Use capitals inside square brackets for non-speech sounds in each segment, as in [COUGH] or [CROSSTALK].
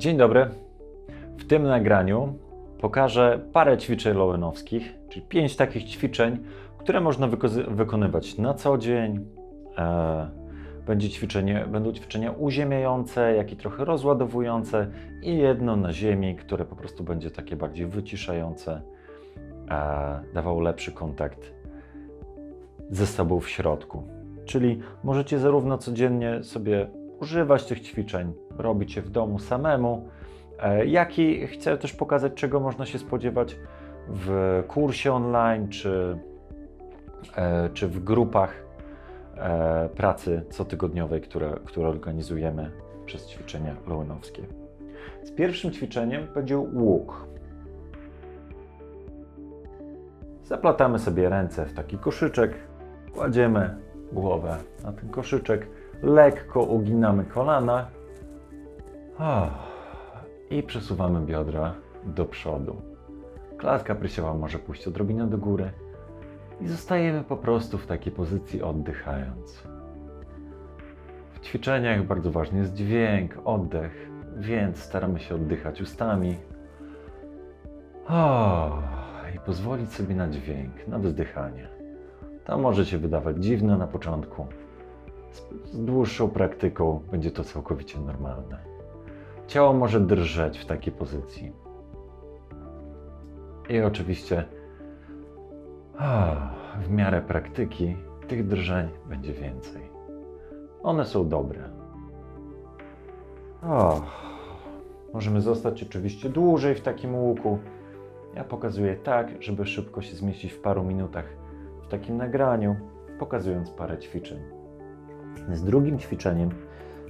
Dzień dobry. W tym nagraniu pokażę parę ćwiczeń lowenowskich, czyli pięć takich ćwiczeń, które można wykonywać na co dzień. E, będzie ćwiczenie, będą ćwiczenia uziemiające, jak i trochę rozładowujące i jedno na ziemi, które po prostu będzie takie bardziej wyciszające, e, dawało lepszy kontakt ze sobą w środku. Czyli możecie zarówno codziennie sobie używać tych ćwiczeń, robić je w domu samemu, e, jak i chcę też pokazać, czego można się spodziewać w kursie online czy, e, czy w grupach e, pracy cotygodniowej, które, które organizujemy przez ćwiczenia lowenowskie. Z pierwszym ćwiczeniem będzie łuk. Zaplatamy sobie ręce w taki koszyczek, kładziemy głowę na ten koszyczek, lekko uginamy kolana i przesuwamy biodra do przodu. Klatka piersiowa może pójść odrobinę do góry i zostajemy po prostu w takiej pozycji oddychając. W ćwiczeniach bardzo ważny jest dźwięk, oddech, więc staramy się oddychać ustami. I pozwolić sobie na dźwięk, na wzdychanie. To może się wydawać dziwne na początku. Z dłuższą praktyką będzie to całkowicie normalne. Ciało może drżeć w takiej pozycji. I oczywiście w miarę praktyki tych drżeń będzie więcej. One są dobre. Oh, możemy zostać oczywiście dłużej w takim łuku. Ja pokazuję tak, żeby szybko się zmieścić w paru minutach w takim nagraniu, pokazując parę ćwiczeń. Z drugim ćwiczeniem,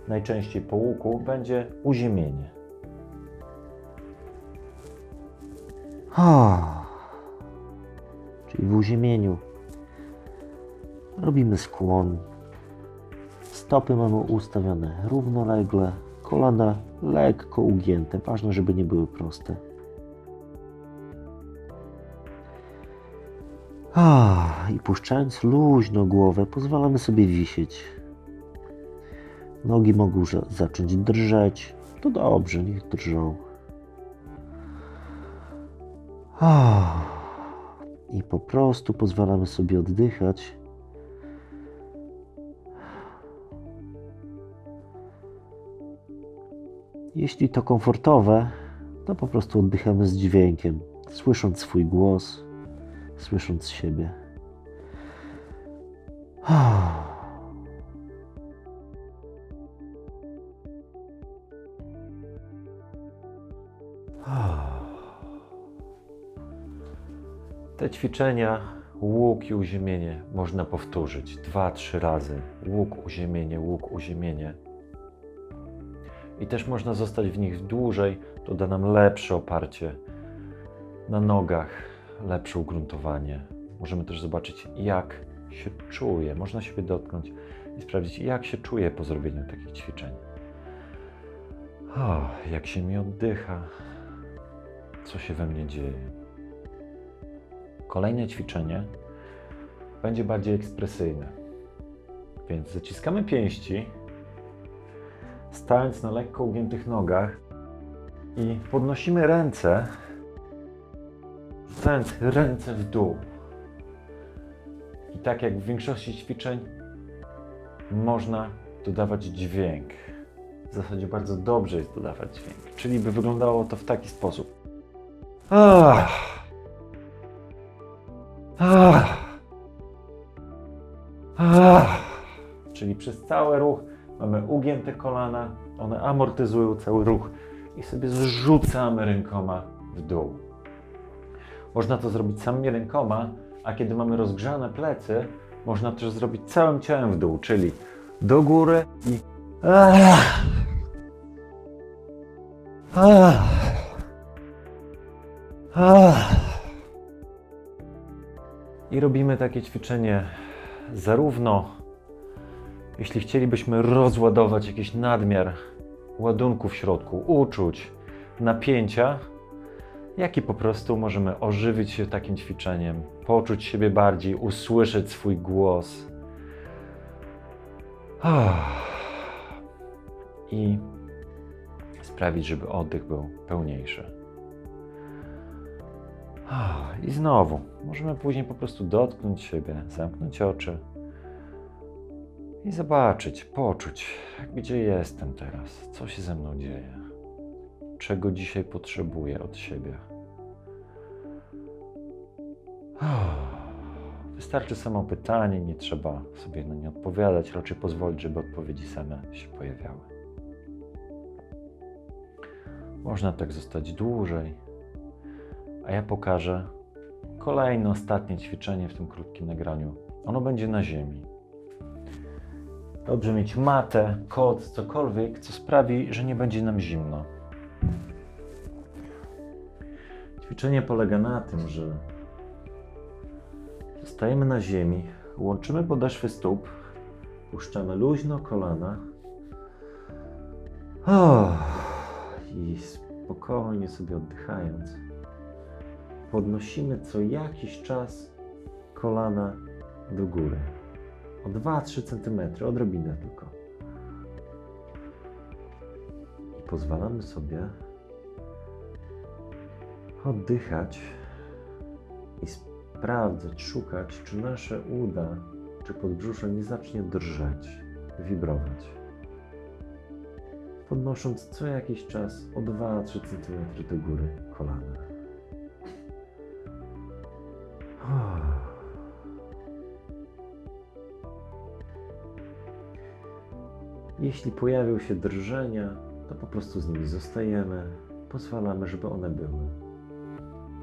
najczęściej po łuku, będzie uziemienie. Czyli w uziemieniu robimy skłon. Stopy mamy ustawione równolegle, kolana lekko ugięte. Ważne, żeby nie były proste. I puszczając luźno głowę, pozwalamy sobie wisieć. Nogi mogą za- zacząć drżeć. To dobrze, niech drżą. Ah. I po prostu pozwalamy sobie oddychać. Jeśli to komfortowe, to po prostu oddychamy z dźwiękiem, słysząc swój głos, słysząc siebie. Te ćwiczenia, łuk i uziemienie, można powtórzyć dwa, trzy razy. Łuk, uziemienie, łuk, uziemienie. I też można zostać w nich dłużej, to da nam lepsze oparcie na nogach, lepsze ugruntowanie. Możemy też zobaczyć, jak się czuje. Można siebie dotknąć i sprawdzić, jak się czuję po zrobieniu takich ćwiczeń. O, jak się mi oddycha, co się we mnie dzieje. Kolejne ćwiczenie będzie bardziej ekspresyjne. Więc zaciskamy pięści, stając na lekko ugiętych nogach i podnosimy ręce, stając ręce w dół. I tak jak w większości ćwiczeń, można dodawać dźwięk. W zasadzie bardzo dobrze jest dodawać dźwięk, czyli by wyglądało to w taki sposób. Ah. Czyli przez cały ruch mamy ugięte kolana, one amortyzują cały ruch i sobie zrzucamy rękoma w dół. Można to zrobić samymi rękoma, a kiedy mamy rozgrzane plecy, można też zrobić całym ciałem w dół, czyli do góry i ah. Ah. Ah. I robimy takie ćwiczenie zarówno jeśli chcielibyśmy rozładować jakiś nadmiar ładunku w środku, uczuć, napięcia, jak i po prostu możemy ożywić się takim ćwiczeniem, poczuć siebie bardziej, usłyszeć swój głos. Ah. I sprawić, żeby oddech był pełniejszy. I znowu, możemy później po prostu dotknąć siebie, zamknąć oczy i zobaczyć, poczuć, gdzie jestem teraz, co się ze mną dzieje, czego dzisiaj potrzebuję od siebie. [SIGHS] Wystarczy samo pytanie, nie trzeba sobie na nie odpowiadać, raczej pozwolić, żeby odpowiedzi same się pojawiały. Można tak zostać dłużej, a ja pokażę kolejne, ostatnie ćwiczenie w tym krótkim nagraniu. Ono będzie na ziemi. Dobrze mieć matę, kot, cokolwiek, co sprawi, że nie będzie nam zimno. Ćwiczenie polega na tym, że Stajemy na ziemi, łączymy podeszwy stóp, puszczamy luźno kolana oh, i spokojnie sobie oddychając, podnosimy co jakiś czas kolana do góry. O 2-3 cm, odrobinę tylko. I pozwalamy sobie oddychać i sprawdzać, szukać, czy nasze uda, czy podbrzusze nie zacznie drżeć, wibrować. Podnosząc co jakiś czas o 2-3 cm do góry kolana. Jeśli pojawią się drżenia, to po prostu z nimi zostajemy, pozwalamy, żeby one były.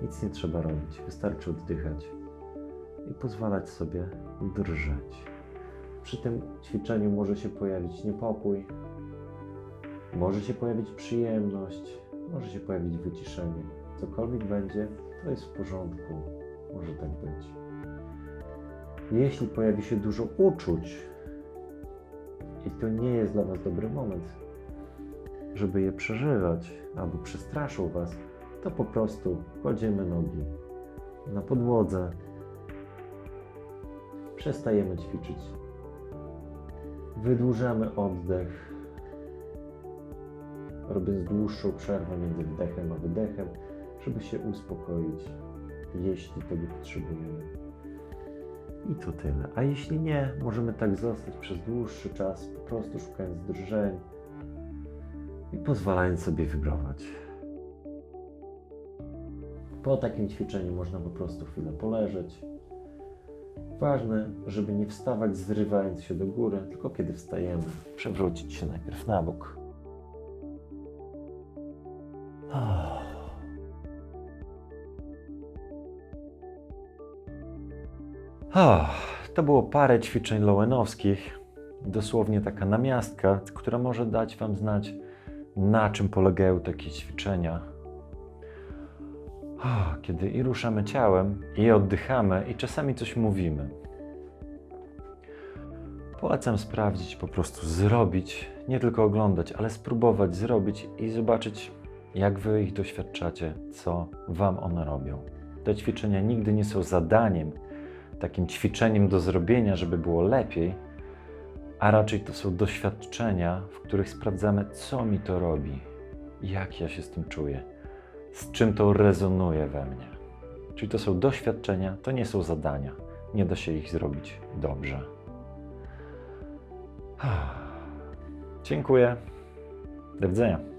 Nic nie trzeba robić, wystarczy oddychać i pozwalać sobie drżeć. Przy tym ćwiczeniu może się pojawić niepokój, może się pojawić przyjemność, może się pojawić wyciszenie. Cokolwiek będzie, to jest w porządku, może tak być. Jeśli pojawi się dużo uczuć i to nie jest dla Was dobry moment, żeby je przeżywać albo przestraszą Was, to po prostu kładziemy nogi na podłodze, przestajemy ćwiczyć, wydłużamy oddech, robiąc dłuższą przerwę między wdechem a wydechem, żeby się uspokoić, jeśli tego potrzebujemy. I to tyle. A jeśli nie, możemy tak zostać przez dłuższy czas, po prostu szukając drżeń i pozwalając sobie wibrować. Po takim ćwiczeniu można po prostu chwilę poleżeć. Ważne, żeby nie wstawać zrywając się do góry, tylko kiedy wstajemy, przewrócić się najpierw na bok. Ah, To było parę ćwiczeń lowenowskich. Dosłownie taka namiastka, która może dać Wam znać, na czym polegają takie ćwiczenia. Ah, Kiedy i ruszamy ciałem, i oddychamy, i czasami coś mówimy. Polecam sprawdzić, po prostu zrobić, nie tylko oglądać, ale spróbować zrobić i zobaczyć, jak Wy ich doświadczacie, co Wam one robią. Te ćwiczenia nigdy nie są zadaniem, takim ćwiczeniem do zrobienia, żeby było lepiej, a raczej to są doświadczenia, w których sprawdzamy, co mi to robi, jak ja się z tym czuję, z czym to rezonuje we mnie. Czyli to są doświadczenia, to nie są zadania. Nie da się ich zrobić dobrze. Dziękuję. Do widzenia.